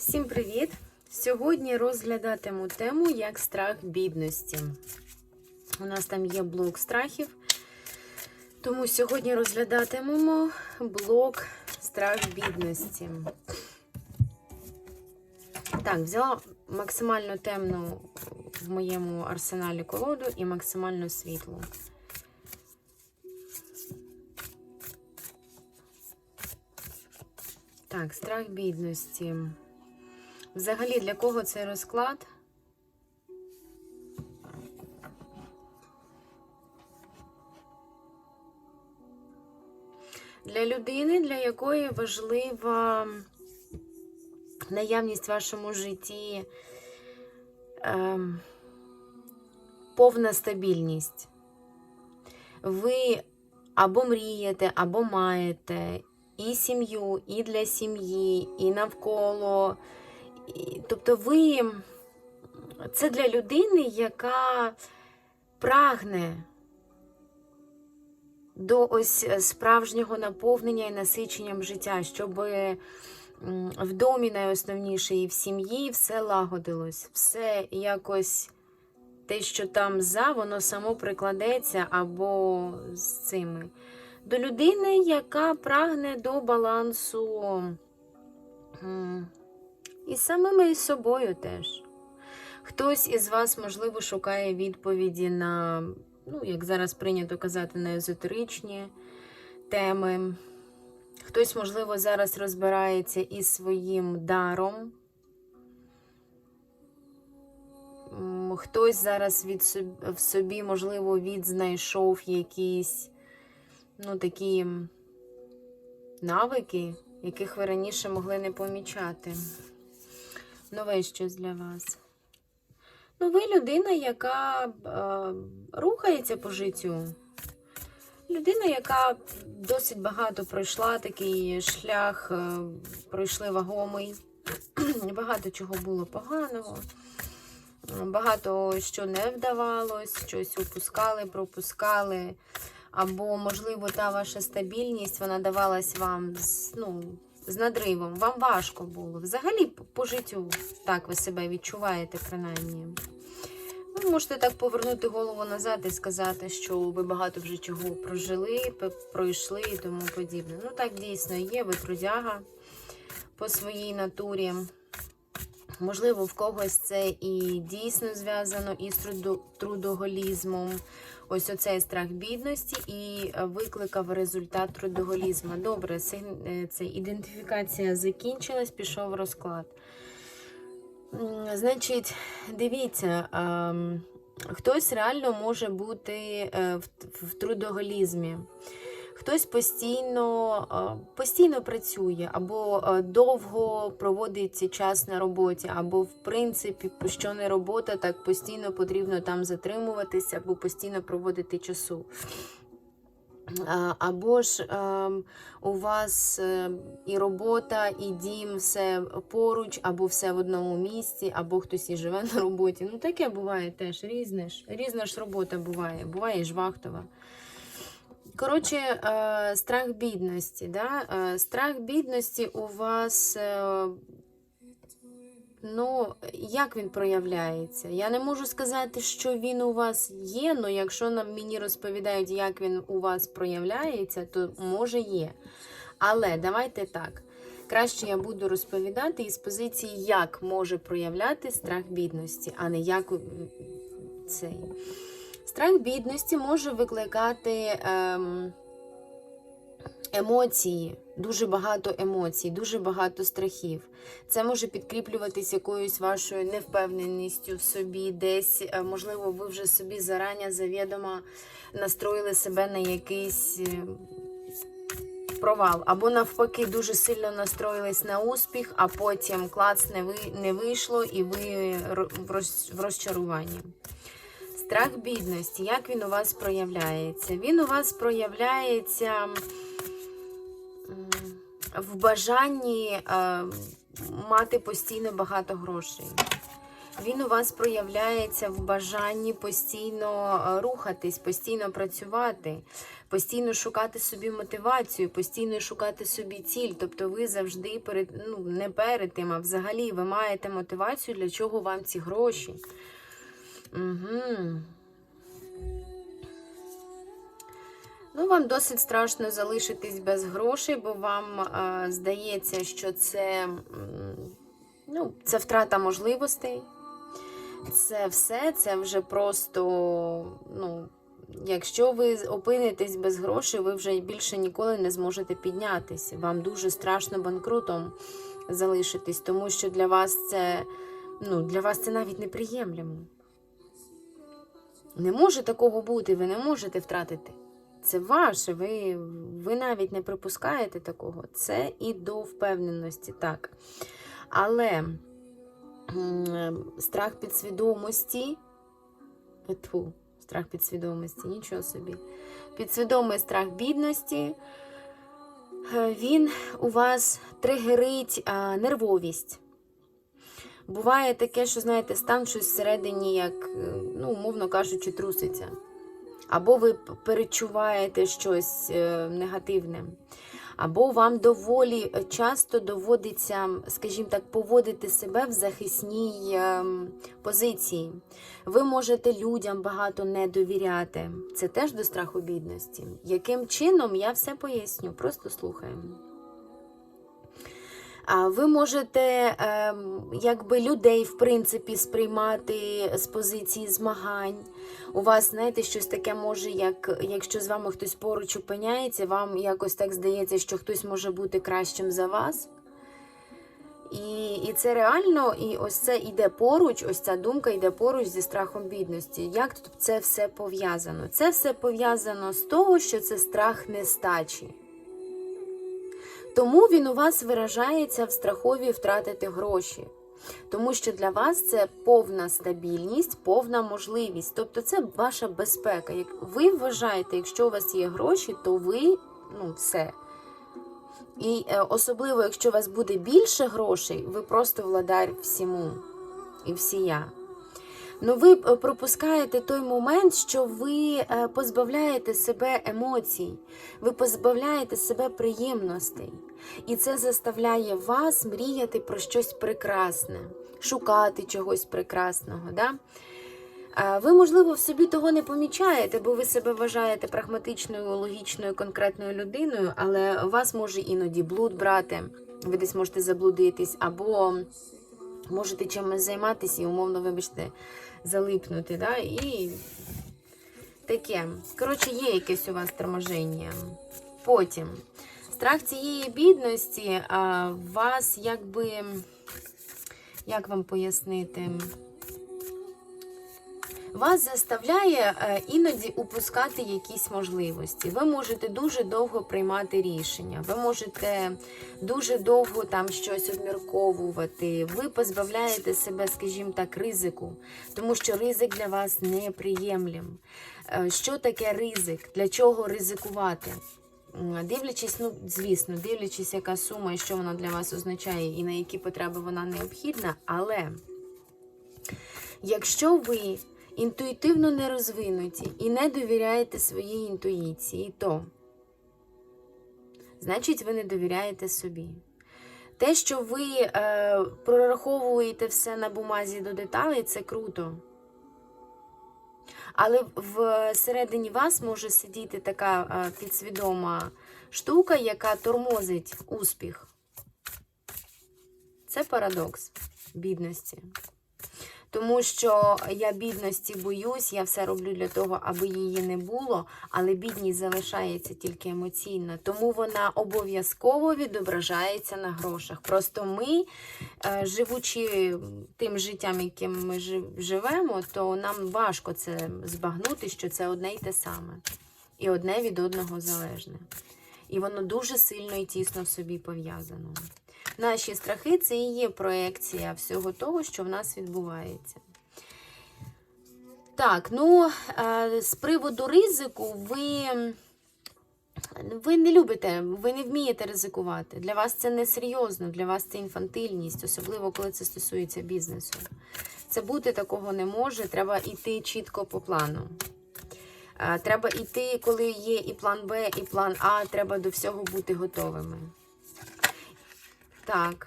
Всім привіт! Сьогодні розглядатиму тему як страх бідності. У нас там є блок страхів, тому сьогодні розглядатимемо блок страх бідності. Так, взяла максимально темну в моєму арсеналі колоду і максимально світлу. Так, страх бідності. Взагалі, для кого цей розклад? Для людини, для якої важлива наявність в вашому житті, ем, повна стабільність. Ви або мрієте, або маєте і сім'ю, і для сім'ї, і навколо. Тобто ви це для людини, яка прагне до ось справжнього наповнення і насиченням життя, щоб в домі найосновніше і в сім'ї все лагодилось, все якось те, що там за, воно само прикладеться або з цими. До людини, яка прагне до балансу і самими із собою теж. Хтось із вас, можливо, шукає відповіді на, ну, як зараз прийнято казати, на езотеричні теми. Хтось, можливо, зараз розбирається із своїм даром. Хтось зараз від в собі, можливо, відзнайшов якісь ну, такі навики, яких ви раніше могли не помічати. Нове щось для вас. Ну, ви людина, яка е, рухається по життю. Людина, яка досить багато пройшла такий шлях, е, пройшли вагомий. Багато чого було поганого. Багато що не вдавалось, щось упускали, пропускали. Або, можливо, та ваша стабільність вона давалась вам ну, з надривом. Вам важко було. Взагалі, по життю так ви себе відчуваєте, принаймні. Ви можете так повернути голову назад і сказати, що ви багато вже чого прожили, пройшли і тому подібне. Ну, так дійсно є, ви трудяга по своїй натурі. Можливо, в когось це і дійсно зв'язано із трудоголізмом. Ось оцей страх бідності і викликав результат трудоголізму. Добре, це, це ідентифікація закінчилась, пішов розклад. Значить, дивіться, хтось реально може бути в, в трудоголізмі. Хтось постійно постійно працює, або довго проводить час на роботі, або, в принципі, що не робота, так постійно потрібно там затримуватися, або постійно проводити часу. Або ж у вас е, і робота, і дім, все поруч, або все в одному місці, або хтось і живе на роботі. Ну, таке буває теж різне ж. Різна ж робота буває, буває і жвахтова. Коротше, е, страх бідності. Да? Е, страх бідності у вас, е, ну, як він проявляється? Я не можу сказати, що він у вас є, але якщо нам мені розповідають, як він у вас проявляється, то може є. Але давайте так. Краще я буду розповідати із позиції, як може проявляти страх бідності, а не як цей. Страх бідності може викликати ем, емоції, дуже багато емоцій, дуже багато страхів. Це може підкріплюватись якоюсь вашою невпевненістю в собі, десь, е, можливо, ви вже собі зарані завідомо настроїли себе на якийсь е, провал. Або, навпаки, дуже сильно настроїлись на успіх, а потім клац не, ви, не вийшло, і ви в розчаруванні. Страх бідності, як він у вас проявляється? Він у вас проявляється в бажанні е, мати постійно багато грошей. Він у вас проявляється в бажанні постійно е, рухатись, постійно працювати, постійно шукати собі мотивацію, постійно шукати собі ціль. Тобто ви завжди перед, ну, не перед тим, а взагалі ви маєте мотивацію, для чого вам ці гроші. Угу. Ну, вам досить страшно залишитись без грошей, бо вам е, здається, що це, ну, це втрата можливостей. Це все, це вже просто, ну, якщо ви опинитесь без грошей, ви вже більше ніколи не зможете піднятися. Вам дуже страшно банкрутом залишитись, тому що для вас це, ну, для вас це навіть неприємлемо. Не може такого бути, ви не можете втратити. Це ваше, ви, ви навіть не припускаєте такого. Це і до впевненості, так. Але страх підсвідомості. Тьфу, страх підсвідомості, нічого собі. Підсвідомий страх бідності. е, Він у вас тригерить нервовість. Буває таке, що, знаєте, стан щось всередині, як, е, ну, умовно кажучи, труситься. Або ви перечуваєте щось е, негативне, або вам доволі е, часто доводиться, скажімо так, поводити себе в захисній ем, позиції. Ви можете людям багато не довіряти. Це теж до страху бідності. Яким чином я все поясню, просто слухаємо. Ви можете ем, якби людей в принципі сприймати з позиції змагань. У вас, знаєте, щось таке може, як якщо з вами хтось поруч опиняється, вам якось так здається, що хтось може бути кращим за вас. І, і це реально, і ось це йде поруч, ось ця думка йде поруч зі страхом бідності. Як тут це все пов'язано? Це все пов'язано з того, що це страх нестачі. Тому він у вас виражається в страхові втратити гроші. Тому що для вас це повна стабільність, повна можливість. Тобто це ваша безпека. Як ви вважаєте, якщо у вас є гроші, то ви ну, все. І е, особливо, якщо у вас буде більше грошей, ви просто владар всьому і всія. Ну, ви е, пропускаєте той момент, що ви е, позбавляєте себе емоцій, ви позбавляєте себе приємностей. І це заставляє вас мріяти про щось прекрасне, шукати чогось прекрасного. Да? Ви, можливо, в собі того не помічаєте, бо ви себе вважаєте прагматичною, логічною, конкретною людиною, але вас може іноді блуд брати, ви десь можете заблудитись, або можете чимось займатися і, умовно, вибачте, залипнути. Да? І таке. Коротше, є якесь у вас торможення. Потім. Страх цієї бідності а, вас якби. Як вам пояснити? Вас заставляє е, іноді упускати якісь можливості. Ви можете дуже довго приймати рішення, ви можете дуже довго там щось обмірковувати. Ви позбавляєте себе, скажімо так, ризику, тому що ризик для вас неприємлем. Е, Що таке ризик? Для чого ризикувати? Дивлячись, ну звісно, дивлячись, яка сума і що вона для вас означає, і на які потреби вона необхідна, але якщо ви інтуїтивно не розвинуті і не довіряєте своїй інтуїції, то значить ви не довіряєте собі. Те, що ви е, прораховуєте все на бумазі до деталей, це круто. Але всередині вас може сидіти така е, підсвідома штука, яка тормозить успіх. Це парадокс бідності. Тому що я бідності боюсь, я все роблю для того, аби її не було, але бідність залишається тільки емоційно. Тому вона обов'язково відображається на грошах. Просто ми, е, живучи тим життям, яким ми живемо, то нам важко це збагнути, що це одне й те саме. І одне від одного залежне. І воно дуже сильно і тісно в собі пов'язано. Наші страхи це і є проекція всього того, що в нас відбувається. Так, ну, е, з приводу ризику, ви Ви не любите, ви не вмієте ризикувати. Для вас це не серйозно, для вас це інфантильність, особливо коли це стосується бізнесу. Це бути такого не може, треба йти чітко по плану. Треба йти, коли є і план Б, і план А, треба до всього бути готовими. Так.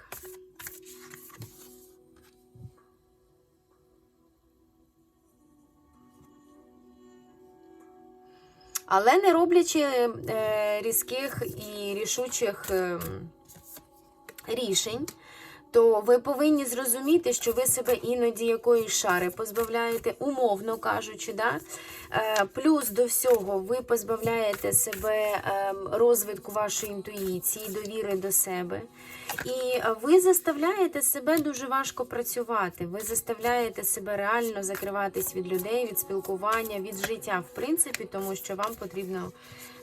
Але не роблячи е, різких і рішучих е, рішень, то ви повинні зрозуміти, що ви себе іноді якоїсь шари позбавляєте, умовно кажучи. Да? Е, плюс до всього ви позбавляєте себе е, розвитку вашої інтуїції, довіри до себе. І ви заставляєте себе дуже важко працювати. Ви заставляєте себе реально закриватись від людей, від спілкування, від життя, в принципі, тому що вам потрібно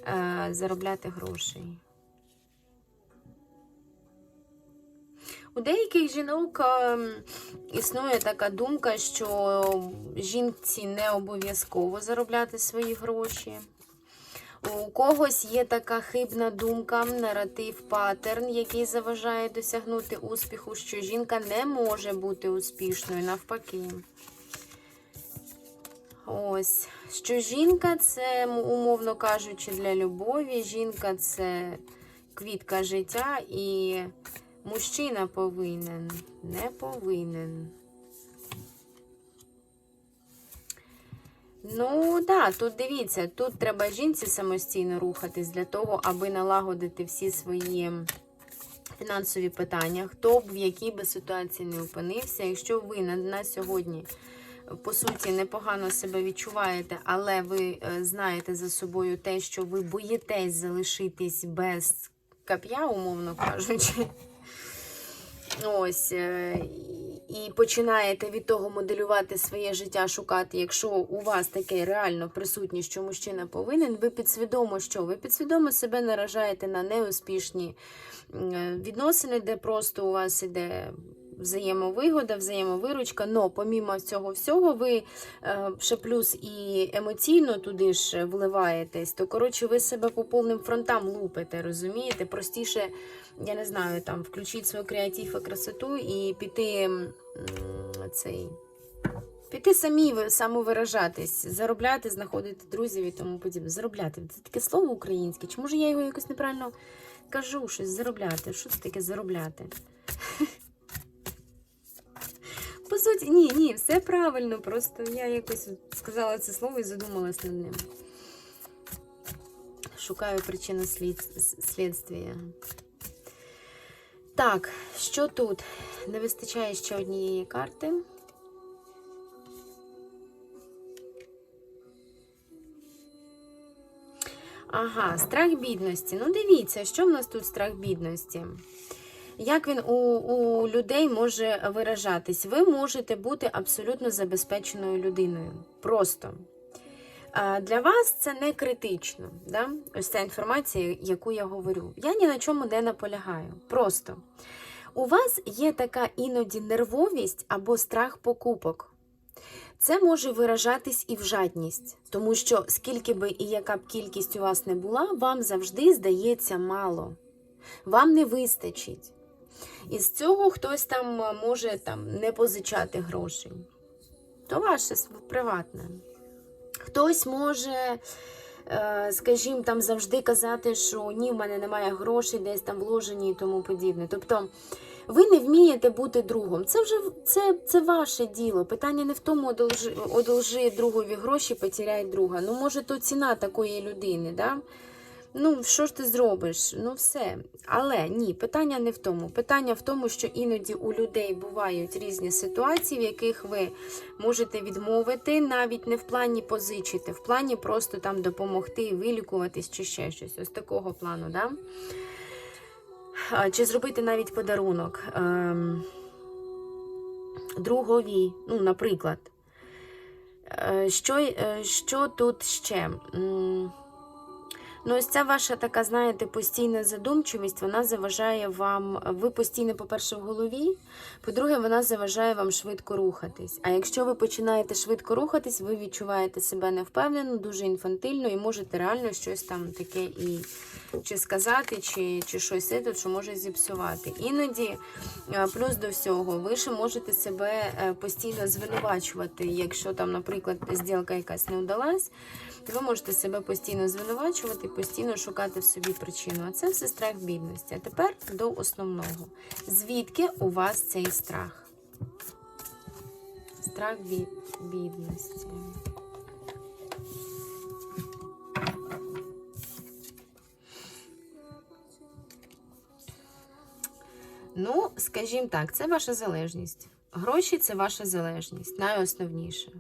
е, заробляти грошей. У деяких жінок е, існує така думка, що жінці не обов'язково заробляти свої гроші. У когось є така хибна думка, наратив, паттерн, який заважає досягнути успіху, що жінка не може бути успішною, навпаки. Ось, що жінка це, умовно кажучи, для любові, жінка це квітка життя і мужчина повинен, не повинен. Ну, так, тут дивіться, тут треба жінці самостійно рухатись для того, аби налагодити всі свої фінансові питання, хто б в якій би ситуації не опинився. Якщо ви на, на сьогодні, по суті, непогано себе відчуваєте, але ви е, знаєте за собою те, що ви боїтесь залишитись без кап'я, умовно кажучи. Ось. е, І починаєте від того моделювати своє життя, шукати, якщо у вас таке реально присутнє, що мужчина повинен, ви підсвідомо що? Ви підсвідомо себе наражаєте на неуспішні е, відносини, де просто у вас іде взаємовигода, взаємовиручка. Но помімо цього всього, ви е, ще плюс і емоційно туди ж вливаєтесь, то коротше, ви себе по повним фронтам лупите, розумієте? Простіше, я не знаю, там включити свою креатив і красоту і піти цей. Піти самі самовиражатись, заробляти, знаходити друзів і тому подібне. Заробляти. Це таке слово українське. Чи може я його якось неправильно кажу? Щось заробляти. Що це таке заробляти? По суті, ні, ні, все правильно. Просто я якось сказала це слово і задумалась над ним. Шукаю причину слід... слідствія. Так, що тут? Не вистачає ще однієї карти. Ага, страх бідності. Ну, дивіться, що в нас тут страх бідності? Як він у, у людей може виражатись? Ви можете бути абсолютно забезпеченою людиною. Просто. Для вас це не критично. Да? Ось ця інформація, яку я говорю. Я ні на чому не наполягаю. Просто у вас є така іноді нервовість або страх покупок. Це може виражатись і в жадність, тому що скільки би і яка б кількість у вас не була, вам завжди здається мало. Вам не вистачить. І з цього хтось там може там, не позичати грошей. То ваше приватне. Хтось може, е, скажімо, там завжди казати, що ні, в мене немає грошей, десь там вложені і тому подібне. Тобто ви не вмієте бути другом. Це вже це, це ваше діло. Питання не в тому, одолжи, одолжи другові гроші, потеряй друга. Ну, може, то ціна такої людини, да? Ну, що ж ти зробиш? Ну, все. Але ні, питання не в тому. Питання в тому, що іноді у людей бувають різні ситуації, в яких ви можете відмовити, навіть не в плані позичити, в плані просто там допомогти, вилікуватись чи ще щось. Ось такого плану, да? Чи зробити навіть подарунок ем, другові, ну, наприклад. Е, Що, е, що тут ще? Ну, ось ця ваша така, знаєте, постійна задумчивість, вона заважає вам. Ви постійно, по-перше, в голові. По-друге, вона заважає вам швидко рухатись. А якщо ви починаєте швидко рухатись, ви відчуваєте себе невпевнено, дуже інфантильно і можете реально щось там таке і чи сказати, чи, чи щось це, що може зіпсувати. Іноді, е, плюс до всього, ви ще можете себе е, постійно звинувачувати, якщо там, наприклад, зділка якась не вдалась. Ви можете себе постійно звинувачувати, постійно шукати в собі причину. А це все страх бідності. А тепер до основного. Звідки у вас цей страх? Страх бід... бідності. Ну, скажімо так, це ваша залежність. Гроші це ваша залежність, найосновніше.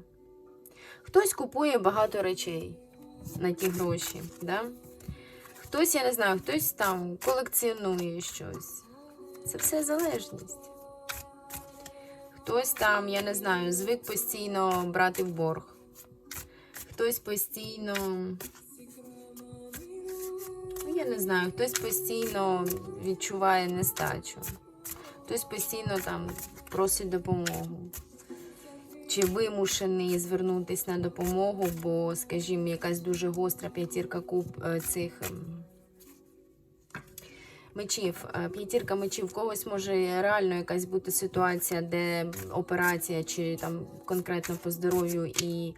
Хтось купує багато речей на ті гроші. Да? Хтось, я не знаю, хтось там колекціонує щось. Це все залежність. Хтось там, я не знаю, звик постійно брати в борг. Хтось постійно. ну, Я не знаю, хтось постійно відчуває нестачу. Хтось постійно там просить допомогу чи вимушений звернутися на допомогу, бо, скажімо, якась дуже гостра п'ятірка куб е, цих ем, мечів. Е, П'ятірка мечів в когось може реально якась бути ситуація, де операція, чи там конкретно по здоров'ю, і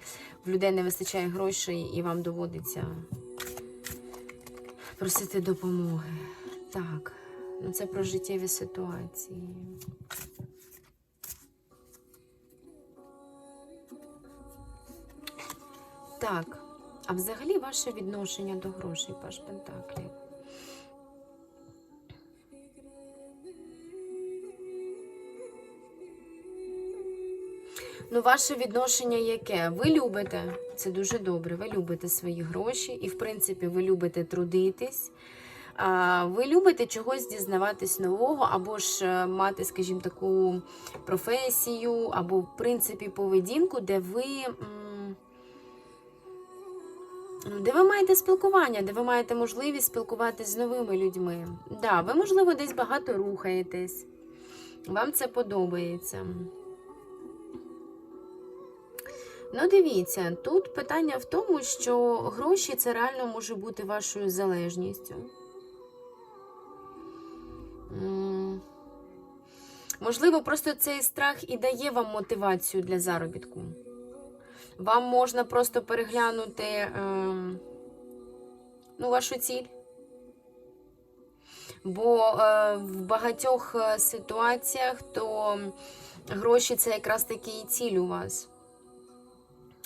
в людей не вистачає грошей, і вам доводиться просити допомоги. Так, ну це про життєві ситуації. Так, а взагалі ваше відношення до грошей, Паш Пентаклів? Ну, ваше відношення яке? Ви любите, це дуже добре, ви любите свої гроші, і, в принципі, ви любите трудитись. Ви любите чогось дізнаватись нового, або ж е, мати, скажімо, таку професію, або, в принципі, поведінку, де ви. Ну, Де ви маєте спілкування, де ви маєте можливість спілкуватися з новими людьми. Да, ви, можливо, десь багато рухаєтесь. Вам це подобається. Ну, дивіться, тут питання в тому, що гроші це реально може бути вашою залежністю. Можливо, просто цей страх і дає вам мотивацію для заробітку. Вам можна просто переглянути ем, ну, вашу ціль. Бо е, в багатьох е, ситуаціях то гроші це якраз таки і ціль у вас.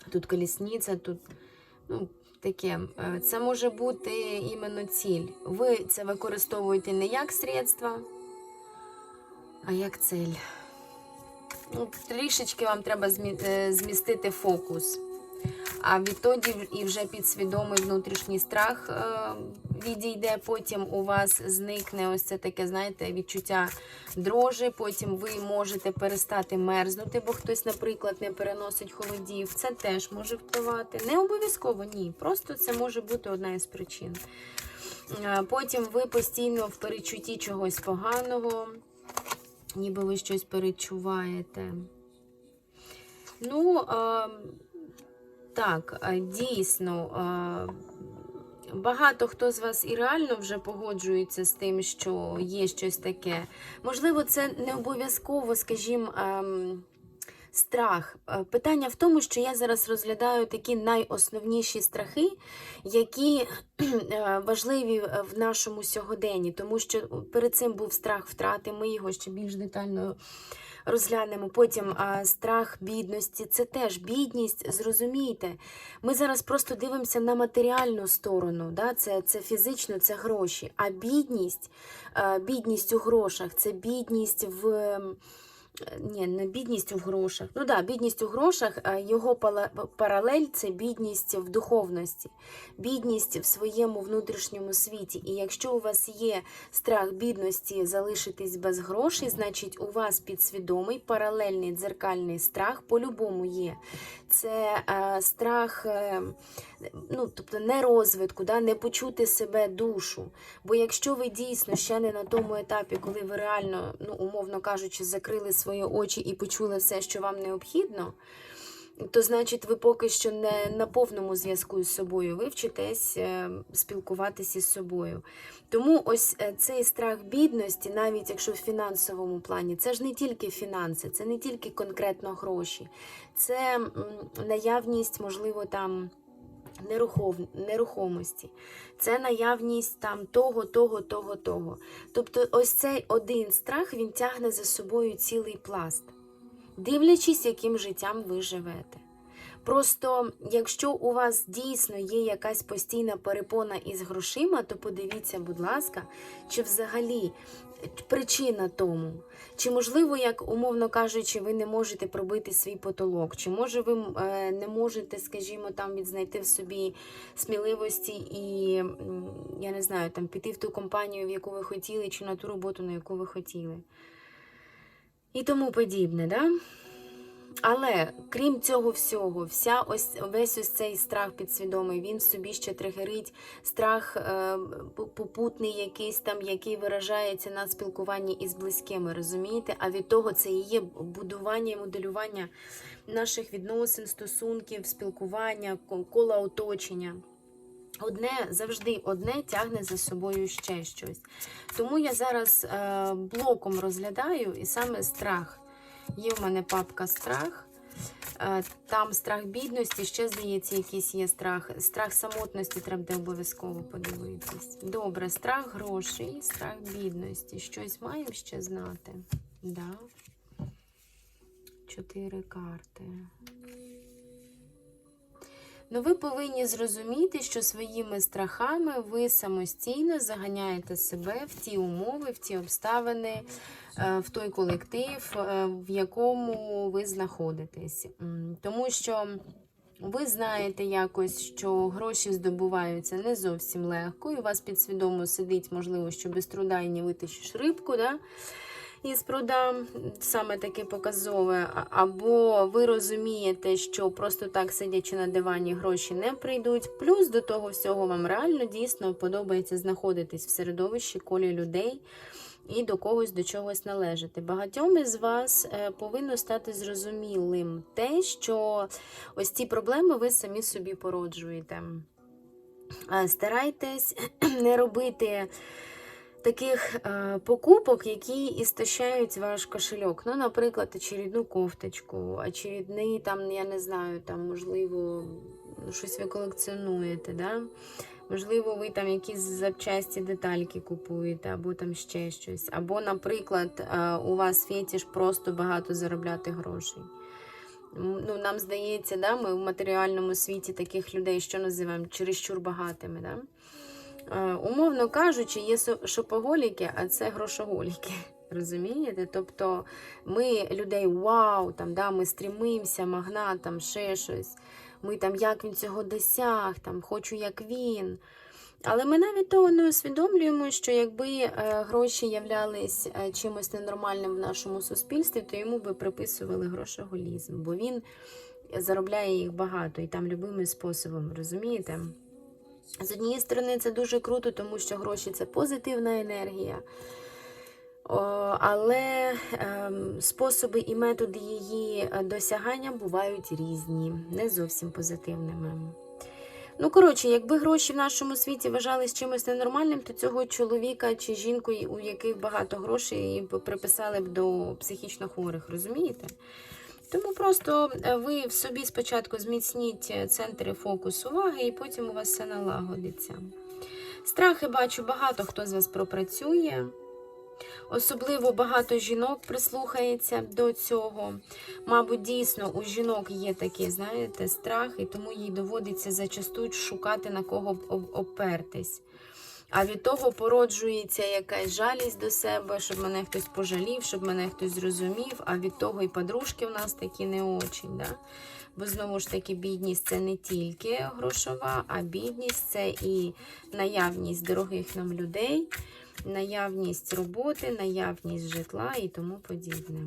Тут колісниця, тут ну, таке. Е, Це може бути іменно ціль. Ви це використовуєте не як средство, а як цель. Ну, трішечки вам треба е, змістити фокус. А відтоді і вже підсвідомий внутрішній страх е, відійде. Потім у вас зникне ось це таке, знаєте, відчуття дрожі. Потім ви можете перестати мерзнути, бо хтось, наприклад, не переносить холодів. Це теж може впливати. Не обов'язково ні. Просто це може бути одна із причин. Е, Потім ви постійно в перечутті чогось поганого ніби ви щось перечуваєте. Ну, а, так, дійсно, а, багато хто з вас і реально вже погоджується з тим, що є щось таке. Можливо, це не обов'язково, скажімо, ем, страх. Е, Питання в тому, що я зараз розглядаю такі найосновніші страхи, які е, важливі в нашому сьогоденні, тому що перед цим був страх втрати. Ми його ще більш детально розглянемо. Потім страх бідності це теж бідність. Зрозумійте, ми зараз просто дивимося на матеріальну сторону. Да? Це, це фізично, це гроші. А бідність, а, бідність у грошах це бідність в. Ні, не бідність у грошах. Ну да, бідність у грошах, його паралель це бідність в духовності, бідність в своєму внутрішньому світі. І якщо у вас є страх бідності залишитись без грошей, значить у вас підсвідомий паралельний дзеркальний страх по-любому є. Це е, страх е, ну, тобто не розвитку, да, не почути себе душу. Бо якщо ви дійсно ще не на тому етапі, коли ви реально, ну, умовно кажучи, закрили свої очі і почули все, що вам необхідно, то значить ви поки що не на повному зв'язку з собою. Ви вчитесь е, спілкуватися з собою. Тому ось е, цей страх бідності, навіть якщо в фінансовому плані, це ж не тільки фінанси, це не тільки конкретно гроші, це наявність, можливо, там. Нерухов... нерухомості, це наявність там того, того, того, того. Тобто, ось цей один страх він тягне за собою цілий пласт, дивлячись, яким життям ви живете. Просто, якщо у вас дійсно є якась постійна перепона із грошима, то подивіться, будь ласка, чи взагалі причина тому. Чи можливо, як умовно кажучи, ви не можете пробити свій потолок, чи може ви е, не можете, скажімо, там відзнайти в собі сміливості і я не знаю, там піти в ту компанію, в яку ви хотіли, чи на ту роботу, на яку ви хотіли. І тому подібне, да? Але крім цього всього, вся ось весь ось цей страх підсвідомий, він собі ще тригерить страх е, попутний, якийсь там, який виражається на спілкуванні із близькими, розумієте? А від того це і є будування і моделювання наших відносин, стосунків, спілкування, кола оточення. Одне завжди одне тягне за собою ще щось. Тому я зараз е, блоком розглядаю і саме страх. Є в мене папка страх. Е, Там страх бідності, ще, здається, якийсь є страх. Страх самотності треба буде обов'язково подивитись. Добре, страх грошей, страх бідності. Щось маємо ще знати. Да. Чотири карти. Ну, ви повинні зрозуміти, що своїми страхами ви самостійно заганяєте себе в ті умови, в ті обставини, е, в той колектив, е, в якому ви знаходитесь. Тому що ви знаєте якось, що гроші здобуваються не зовсім легко, і у вас підсвідомо сидить, можливо, що без труда і не витащиш рибку. Да? Із пруда, саме таке показове, або ви розумієте, що просто так сидячи на дивані, гроші не прийдуть. Плюс до того всього вам реально дійсно подобається знаходитись в середовищі колі людей і до когось до чогось належати. Багатьом із вас е, повинно стати зрозумілим те, що ось ці проблеми ви самі собі породжуєте. Е, Старайтесь не робити таких е, покупок, які істощають ваш кошельок. Ну, наприклад, очередну кофточку, очередний, там, я не знаю, там, можливо, щось ви колекціонуєте. Да? Можливо, ви там якісь запчасті, детальки купуєте, або там ще щось. Або, наприклад, е, у вас фетіш просто багато заробляти грошей. Ну, нам здається, да, ми в матеріальному світі таких людей, що називаємо чересчур багатими. Да? Е, умовно кажучи, є шопоголіки, а це грошоголіки. Розумієте? Тобто ми людей вау, там, да, ми стрімимося, магнат, ще щось. Ми там, як він цього досяг, там, хочу, як він. Але ми навіть того не усвідомлюємо, що якби е, гроші являлись е, чимось ненормальним в нашому суспільстві, то йому би приписували грошоголізм, бо він заробляє їх багато і там любими способами, розумієте? З однієї сторони, це дуже круто, тому що гроші це позитивна енергія. Але ем, способи і методи її е, досягання бувають різні, не зовсім позитивними. Ну, коротше, якби гроші в нашому світі вважались чимось ненормальним, то цього чоловіка чи жінку, у яких багато грошей, приписали б до психічно хворих, розумієте? Тому просто е, ви в собі спочатку зміцніть е, центри фокусу уваги, і потім у вас все налагодиться. Страхи бачу, багато хто з вас пропрацює. Особливо багато жінок прислухається до цього. Мабуть, дійсно у жінок є такий, знаєте, страх, і тому їй доводиться зачасту шукати на кого опертись. А від того породжується якась жалість до себе, щоб мене хтось пожалів, щоб мене хтось зрозумів. А від того і подружки в нас такі не очень. Да? Бо знову ж таки, бідність це не тільки грошова, а бідність це і наявність дорогих нам людей, наявність роботи, наявність житла і тому подібне.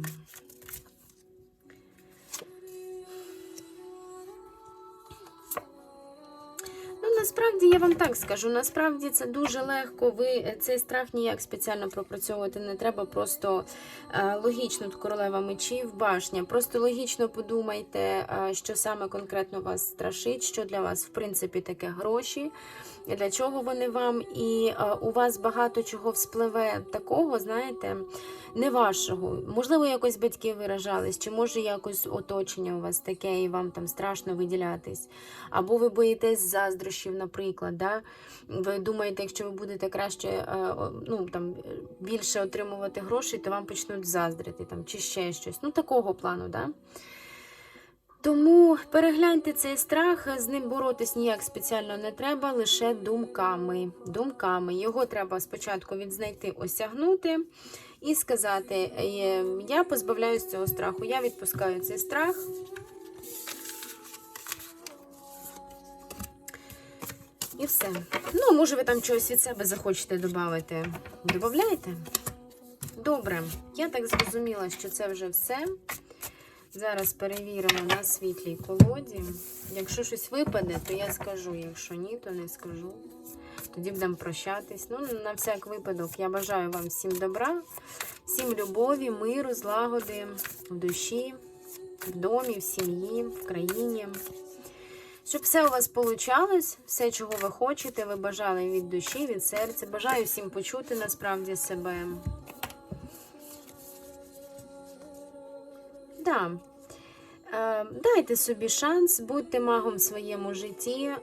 Насправді я вам так скажу. Насправді це дуже легко. Ви е, цей страх ніяк спеціально пропрацьовувати не треба. Просто е, логічно тут королева мечів, башня. Просто логічно подумайте, е, що саме конкретно вас страшить, що для вас в принципі таке гроші, для чого вони вам, і е, у вас багато чого вспливе такого, знаєте, не вашого. Можливо, якось батьки виражались, чи може якось оточення у вас таке, і вам там страшно виділятись. Або ви боїтесь заздрощів, наприклад. Да? Ви думаєте, якщо ви будете краще е, ну, там, більше отримувати грошей, то вам почнуть заздрити там, чи ще щось. Ну, такого плану, да? Тому перегляньте цей страх, з ним боротись ніяк спеціально не треба, лише думками. Думками. Його треба спочатку відзнайти, осягнути і сказати: «Е, я позбавляюсь цього страху, я відпускаю цей страх. І все. Ну, може, ви там чогось від себе захочете додати. Добавляйте? Добре, я так зрозуміла, що це вже все. Зараз перевіримо на світлій колоді. Якщо щось випаде, то я скажу. Якщо ні, то не скажу. Тоді будемо прощатись. Ну, на всяк випадок, я бажаю вам всім добра, всім любові, миру, злагоди в душі, в домі, в сім'ї, в країні. Щоб все у вас получалось, все, чого ви хочете, ви бажали від душі, від серця. Бажаю всім почути насправді себе. Да. Е, Дайте собі шанс, будьте магом в своєму житті. Е,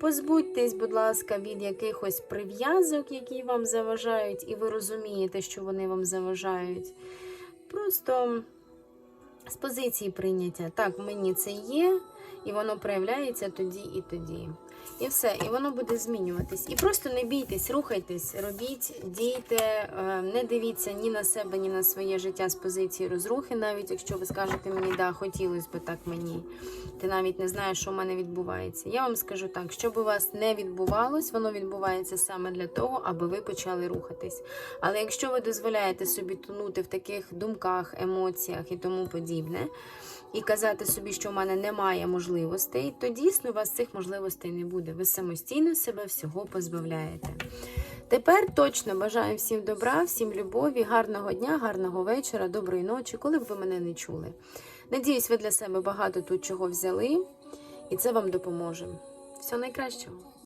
Позбудьтесь, будь ласка, від якихось прив'язок, які вам заважають, і ви розумієте, що вони вам заважають. Просто з позиції прийняття. Так, в мені це є, і воно проявляється тоді і тоді. І все, і воно буде змінюватись. І просто не бійтесь, рухайтесь, робіть, дійте, е, не дивіться ні на себе, ні на своє життя з позиції розрухи, навіть якщо ви скажете мені, да, хотілося б так мені. Ти навіть не знаєш, що в мене відбувається. Я вам скажу так, щоб у вас не відбувалось, воно відбувається саме для того, аби ви почали рухатись. Але якщо ви дозволяєте собі тонути в таких думках, емоціях і тому подібне, і казати собі, що в мене немає можливостей, то дійсно у вас цих можливостей не буде. Ви самостійно себе всього позбавляєте. Тепер точно бажаю всім добра, всім любові, гарного дня, гарного вечора, доброї ночі, коли б ви мене не чули. Надіюсь, ви для себе багато тут чого взяли, і це вам допоможе. Всього найкращого!